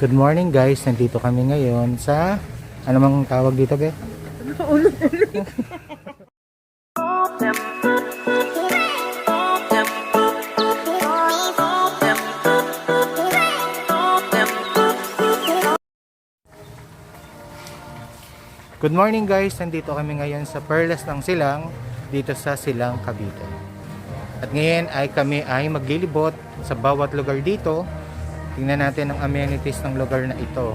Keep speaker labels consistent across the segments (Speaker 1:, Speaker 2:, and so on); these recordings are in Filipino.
Speaker 1: Good morning guys, nandito kami ngayon sa ano mang tawag dito be? Good morning guys, nandito kami ngayon sa Perlas ng Silang dito sa Silang Cavite. At ngayon ay kami ay maglilibot sa bawat lugar dito. Tingnan natin ang amenities ng lugar na ito.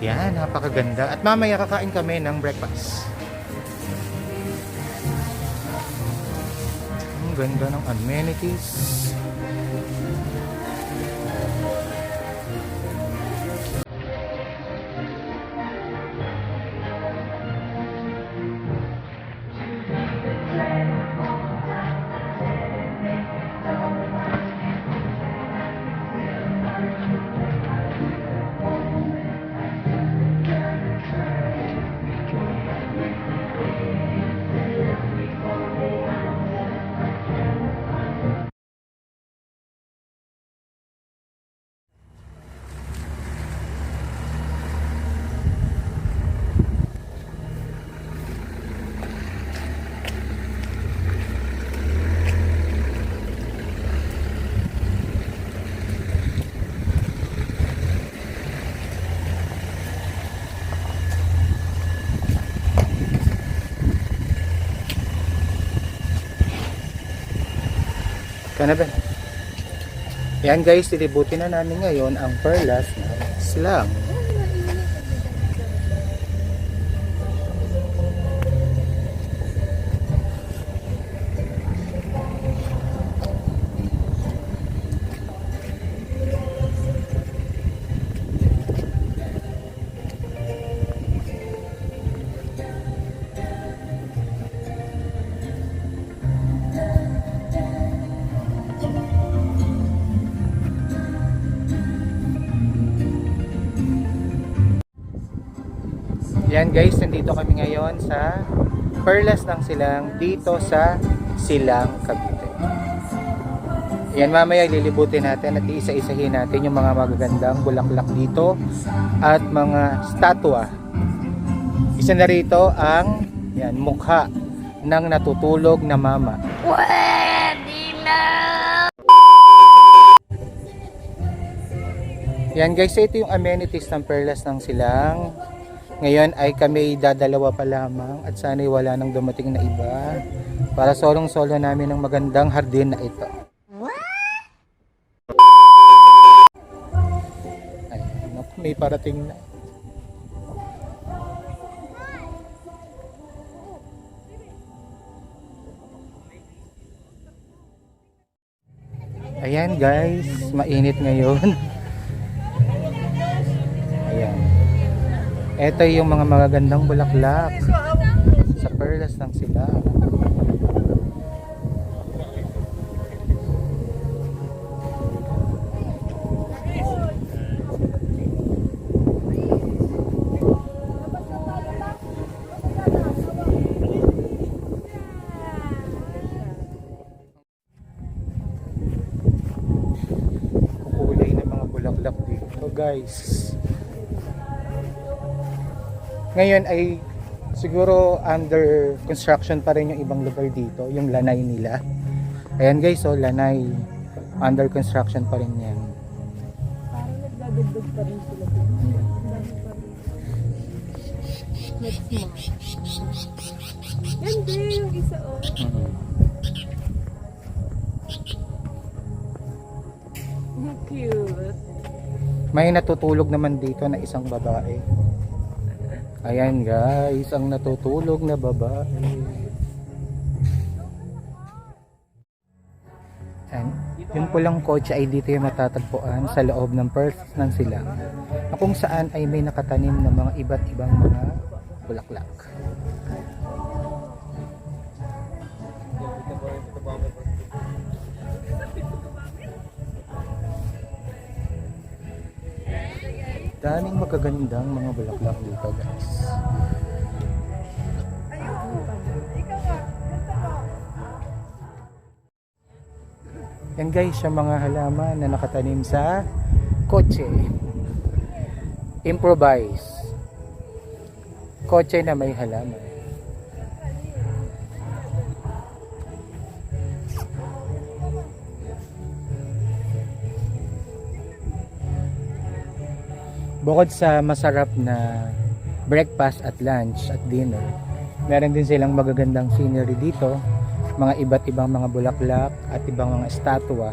Speaker 1: Yan, napakaganda. At mamaya kakain kami ng breakfast. Ang ganda ng amenities. Kana ba? Yan guys, titibutin na namin ngayon ang Perlas na Slang. Yan guys, nandito kami ngayon sa Perlas ng Silang dito sa Silang, Cavite. Yan mamaya lilibutin natin at iisa-isahin natin yung mga magagandang bulaklak dito at mga statwa. Isa na rito ang yan, mukha ng natutulog na mama. Yan guys, ito yung amenities ng Perlas ng Silang. Ngayon ay kami dadalawa pa lamang at sana'y wala nang dumating na iba para solong-solo namin ng magandang hardin na ito. Ay, may parating na. Ayan guys, mainit ngayon. Ito yung mga magagandang bulaklak sa Perlas ng sila. Kulay guys. Ngayon ay siguro under construction pa rin yung ibang lugar dito, yung lanay nila. Ayan guys, so lanay under construction pa rin yan.
Speaker 2: Parang nagdadagdag pa rin sila. Next month. Yan din yung isa oh. Cute.
Speaker 1: May natutulog naman dito na isang babae. Ayan guys, ang natutulog na babae. And yung pulang kotse ay dito yung matatagpuan sa loob ng Perth ng Silang na kung saan ay may nakatanim na mga iba't ibang mga bulaklak. Daming magagandang mga bulaklak dito guys. Yan guys, yung mga halaman na nakatanim sa kotse. Improvise. Kotse na may halaman. Bukod sa masarap na breakfast at lunch at dinner, meron din silang magagandang scenery dito, mga iba't ibang mga bulaklak at ibang mga estatwa.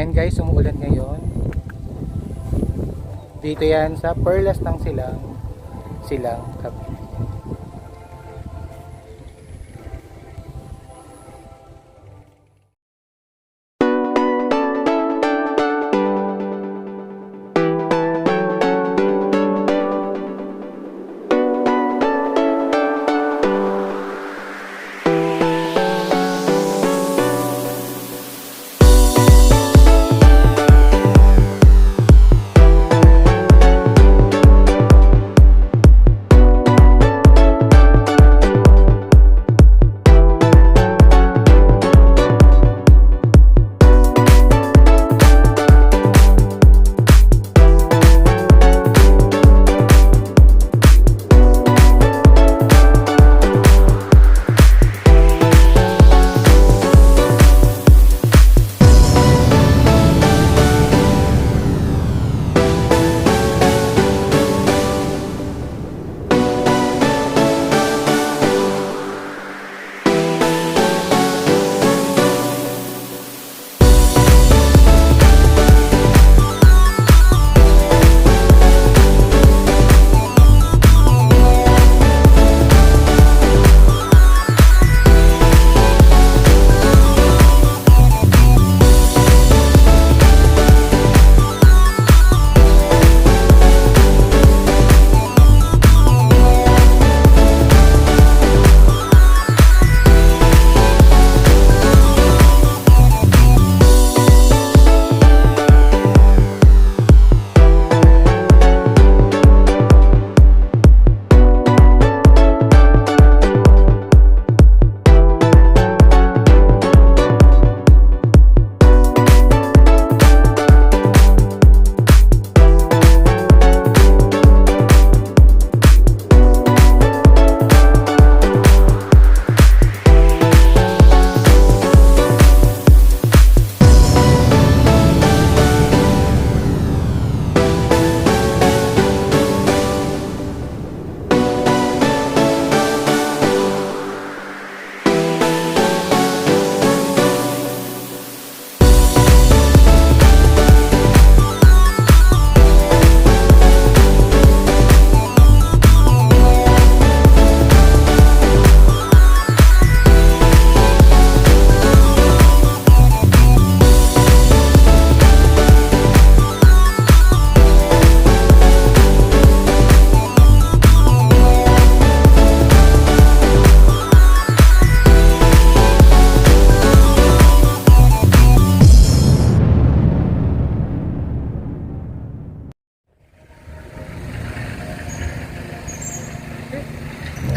Speaker 1: Ayan guys, umuulan ngayon. Dito yan sa Perlas ng Silang, Silang Cavite.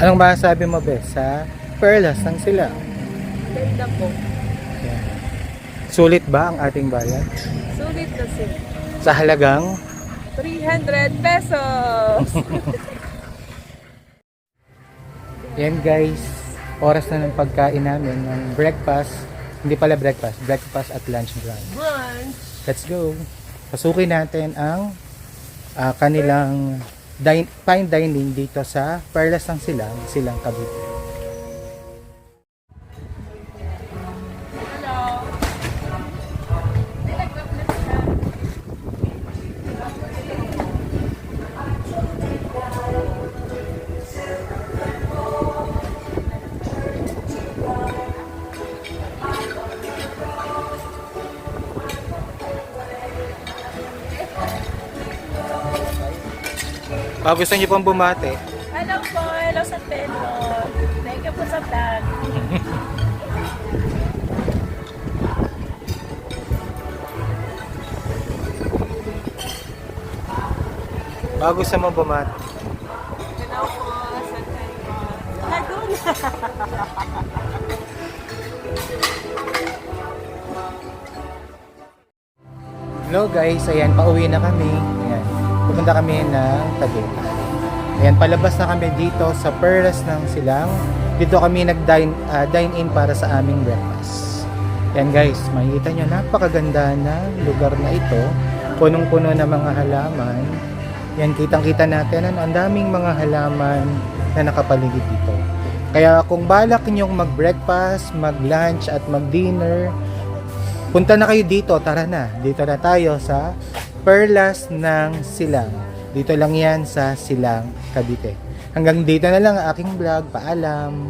Speaker 1: Anong masasabi mo, Bes, sa Perlas ng Silang?
Speaker 2: Ganda po.
Speaker 1: Sulit ba ang ating bayan?
Speaker 2: Sulit kasi.
Speaker 1: Sa halagang
Speaker 2: 300 pesos!
Speaker 1: Yan guys, oras na ng pagkain namin ng breakfast. Hindi pala breakfast, breakfast at lunch brunch.
Speaker 2: Brunch!
Speaker 1: Let's go. Pasukin natin ang ah, kanilang dine, fine dining dito sa Perlas ng Silang, Silang Cavite. Ah, gusto niyo pong bumate?
Speaker 2: Hello po, hello San Pedro. Thank you po sa vlog.
Speaker 1: Bago sa mong bumate.
Speaker 2: Hello po, San Pedro. Laguna.
Speaker 1: Hello guys, ayan, pauwi na kami. Ayan, pupunta kami ng Tagaytay. Ayan, palabas na kami dito sa Perlas ng Silang. Dito kami nag-dine ah, dine in para sa aming breakfast. Ayan guys, makikita nyo, napakaganda na lugar na ito. Punong-puno ng mga halaman. Yan, kitang-kita natin, ano, ang daming mga halaman na nakapaligid dito. Kaya kung balak nyong mag-breakfast, mag-lunch at mag-dinner, Punta na kayo dito, tara na. Dito na tayo sa Perlas ng Silang. Dito lang yan sa Silang, Cavite. Hanggang dito na lang ang aking vlog. Paalam!